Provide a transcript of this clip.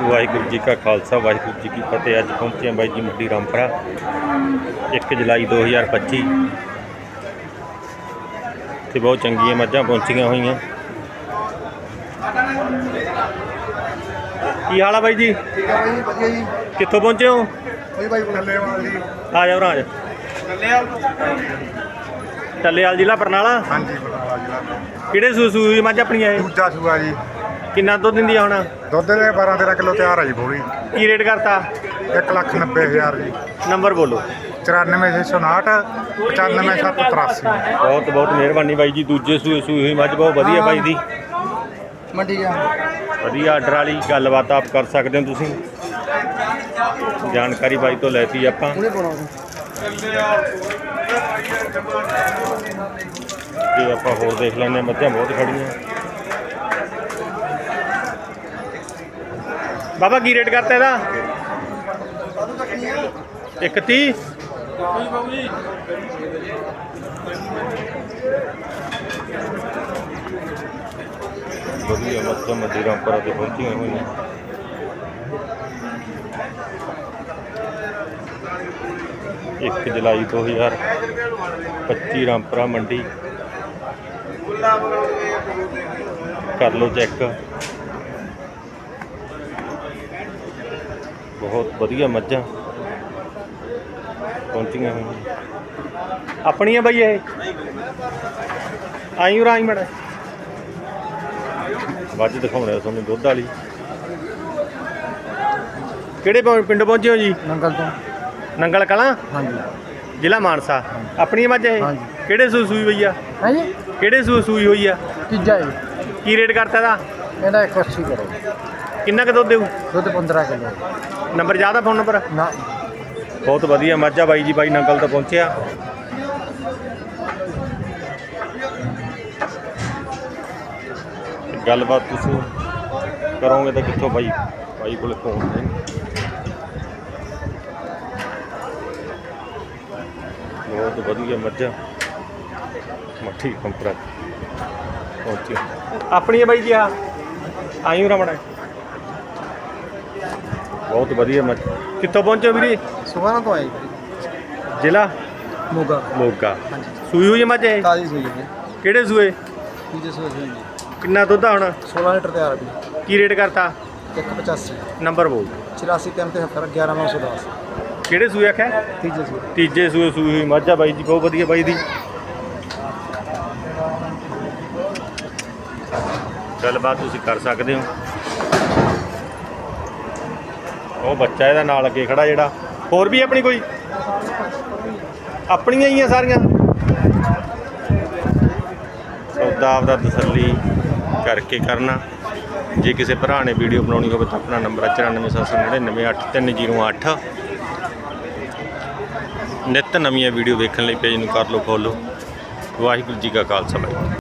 ਵਾਹਿਗੁਰੂ ਜੀ ਕਾ ਖਾਲਸਾ ਵਾਹਿਗੁਰੂ ਜੀ ਕੀ ਫਤਿਹ। ਅੱਜ ਪਹੁੰਚੇ ਹਾਂ ਬਾਈ ਜੀ ਮੁੱਢੀ ਰਾਮਪੁਰਾ 1 ਜੁਲਾਈ 2025 ਤੇ ਬਹੁਤ ਚੰਗੀਆਂ ਮੱਝਾਂ ਪਹੁੰਚੀਆਂ ਹੋਈਆਂ। ਕੀ ਹਾਲ ਆ ਬਾਈ ਜੀ? ਠੀਕ ਆ ਬਾਈ ਵਧੀਆ ਜੀ। ਕਿੱਥੋਂ ਪਹੁੰਚੇ ਹੋ? ਕੋਈ ਬਾਈ ਥੱਲੇਵਾਲ ਜੀ। ਆ ਜਾ ਭਰਾ ਟੱਲੇਵਾਲ ਜ਼ਿਲ੍ਹਾ ਬਰਨਾਲਾ? ਹਾਂਜੀ ਬਰਨਾਲਾ ਜ਼ਿਲ੍ਹਾ ਕਿਹੜੇ ਸੂ ਸੂਈ ਮੱਝ ਆਪਣੀਆਂ ਇਹ? ਦੂਜਾ ਸੂਆ ਜੀ। ਕਿੰਨਾ ਦੁੱਧ ਦਿੰਦੀ ਆ ਹੁਣ? ਦੁੱਧ ਦੇ 12 13 ਕਿਲੋ ਤਿਆਰ ਆ ਜੀ ਬੋਲੀ। ਕੀ ਰੇਟ ਕਰਤਾ? 1 ਲੱਖ 90 ਹਜ਼ਾਰ ਜੀ। ਨੰਬਰ ਬੋਲੋ। 94659 95783 ਬਹੁਤ ਬਹੁਤ ਮਿਹਰਬਾਨੀ ਬਾਈ ਜੀ ਦੂਜੇ ਸੂਏ ਸੂਈ ਹੋਈ ਮੱਝ ਬਹੁਤ ਵਧੀਆ ਬਾਈ ਦੀ। ਮੰਡੀ ਗਿਆ ਵਧੀਆ ਆਰਡਰ ਵਾਲੀ ਗੱਲਬਾਤ ਆਪ ਕਰ ਸਕਦੇ ਹੋ ਤੁਸੀਂ। ਜਾਣਕਾਰੀ ਬਾਈ ਤੋਂ ਲੈਤੀ ਆਪਾਂ। ਤੇ ਆਪਾਂ ਹੋਰ ਦੇਖ ਲੈਂਦੇ ਹਾਂ ਮੱਝਾਂ ਬਹੁਤ ਖੜੀਆਂ ਬਾਬਾ ਕੀ ਰੇਟ ਕਰਤਾ ਇਹਦਾ? ਇੱਕ 30 ਵਧੀਆ ਮੱਝਾਂ ਮੱਦੀ ਰਾਮਪੁਰਾ ਤੇ ਪਹੁੰਚੀਆਂ ਹੋਈਆਂ। ਇੱਕ ਜੁਲਾਈ 2025 ਰਾਮਪੁਰਾ ਮੰਡੀ। ਕਰ ਲਓ ਚੈੱਕ। ਬਹੁਤ ਵਧੀਆ ਮੱਝਾਂ ਪਹੁੰਚੀਆਂ ਹੋਈਆਂ। ਆਪਣੀਆਂ ਬਈ ਇਹ? ਆਈ ਉਰਾਂ ਆਈ ਮੜਾ ਮੱਝ ਦਿਖਾਉਣੇ ਤੁਹਾਨੂੰ ਦੁੱਧ ਵਾਲੀ। ਕਿਹੜੇ ਪਿੰ- ਪਿੰਡ ਪਹੁੰਚੇ ਹੋ ਜੀ? ਨੰਗਲ ਤੋਂ। ਨੰਗਲ ਕਲਾਂ? ਹਾਂਜੀ। ਜ਼ਿਲ੍ਹਾ ਮਾਨਸਾ। ਆਪਣੀ ਮੱਝ ਇਹ? ਹਾਂਜੀ। ਕਿਹੜੇ ਸੂ ਸੂਈ ਹੋਈ ਆ? ਹਾਂਜੀ ਕਿਹੜੇ ਸੂ ਸੂਈ ਹੋਈ ਆ? ਤੀਜਾ ਜੀ ਕੀ ਰੇਟ ਕਰਤਾ ਇਹਦਾ? ਇਹਦਾ 180 ਕਰੋ। ਕਿੰਨਾ ਕੁ ਦੁੱਧ ਦੇਊ? ਦੁੱਧ 15 ਕਿਲੋ। ਨੰਬਰ ਜ਼ਿਆਦਾ ਫੋਨ ਨੰਬਰ ਨਾ। ਬਹੁਤ ਵਧੀਆ ਮੱਝਾ ਬਾਈ ਜੀ ਬਾਈ ਨੰਗਲ ਤੋਂ ਪਹੁੰਚਿਆ। ਗੱਲਬਾਤ ਤੁਸੀਂ ਕਰੋਗੇ ਤਾਂ ਕਿੱਥੋਂ ਬਾਈ? ਬਾਈ ਕੋਲ ਫੋਨ ਹੈ ਬਹੁਤ ਵਧੀਆ ਮੱਝਾਂ। ਮੱਠੀ ਕੰਪਰਾ ਪਹੁੰਚੀ ਆਪਣੀ ਹੈ ਬਾਈ ਜੀ ਆ। ਆਈ ਹੋ ਰਮਣਾ ਬਹੁਤ ਵਧੀਆ ਮੱਝ। ਕਿੱਥੋਂ ਪਹੁੰਚੇ ਹੋ ਵੀਰੇ? ਸੁਬਾਹ ਤੋਂ ਆਈ ਜ਼ਿਲ੍ਹਾ? ਮੋਗਾ। ਮੋਗਾ। ਹਾਂਜੀ। ਸੂਈ ਹੋਈ ਹੈ ਮੱਝ ਇਹ? ਤਾਜ਼ੀ ਸੂਈ ਜੀ। ਕਿਹੜੇ ਸੂਏ? ਤੀਜੇ ਸੂਏ ਸੂਈ ਜੀ ਕਿੰਨਾ ਦੁੱਧ ਆ ਹੁਣ? 16 ਲੀਟਰ ਤਿਆਰ ਵੀ ਕੀ ਰੇਟ ਕਰਤਾ? 185 ਨੰਬਰ ਬੋਲ। 84 ਤਿੰਨ ਤੇ 70 11910 ਕਿਹੜੇ ਸੂਏ ਆਖਿਆ? ਤੀਜੇ ਸੂਏ। ਤੀਜੇ ਸੂਏ ਸੂਈ ਹੋਈ ਮੱਝ ਆ ਬਾਈ ਜੀ ਬਹੁਤ ਵਧੀਆ ਬਾਈ ਦੀ। ਗੱਲਬਾਤ ਤੁਸੀਂ ਕਰ ਸਕਦੇ ਹੋ। ਉਹ ਬੱਚਾ ਇਹਦਾ ਨਾਲ ਅੱਗੇ ਖੜਾ ਜਿਹੜਾ। ਹੋਰ ਵੀ ਆਪਣੀ ਕੋਈ? ਆਪਣੀਆਂ ਹੀ ਆ ਸਾਰੀਆਂ। ਸੌਦਾ ਆਪਦਾ ਤਸੱਲੀ ਕਰਕੇ ਕਰਨਾ। ਜੇ ਕਿਸੇ ਭਰਾ ਨੇ ਵੀਡੀਓ ਬਣਾਉਣੀ ਹੋਵੇ ਤਾਂ ਆਪਣਾ ਨੰਬਰ ਹੈ 9479983008 ਨਿੱਤ ਨਵੀਆਂ ਵੀਡੀਓ ਵੇਖਣ ਲਈ ਪੇਜ ਨੂੰ ਕਰ ਲਓ ਫੋਲੋ ਵਾਹਿਗੁਰੂ ਜੀ ਕਾ ਖਾਲਸਾ, ਵਾਹਿਗੁਰੂ।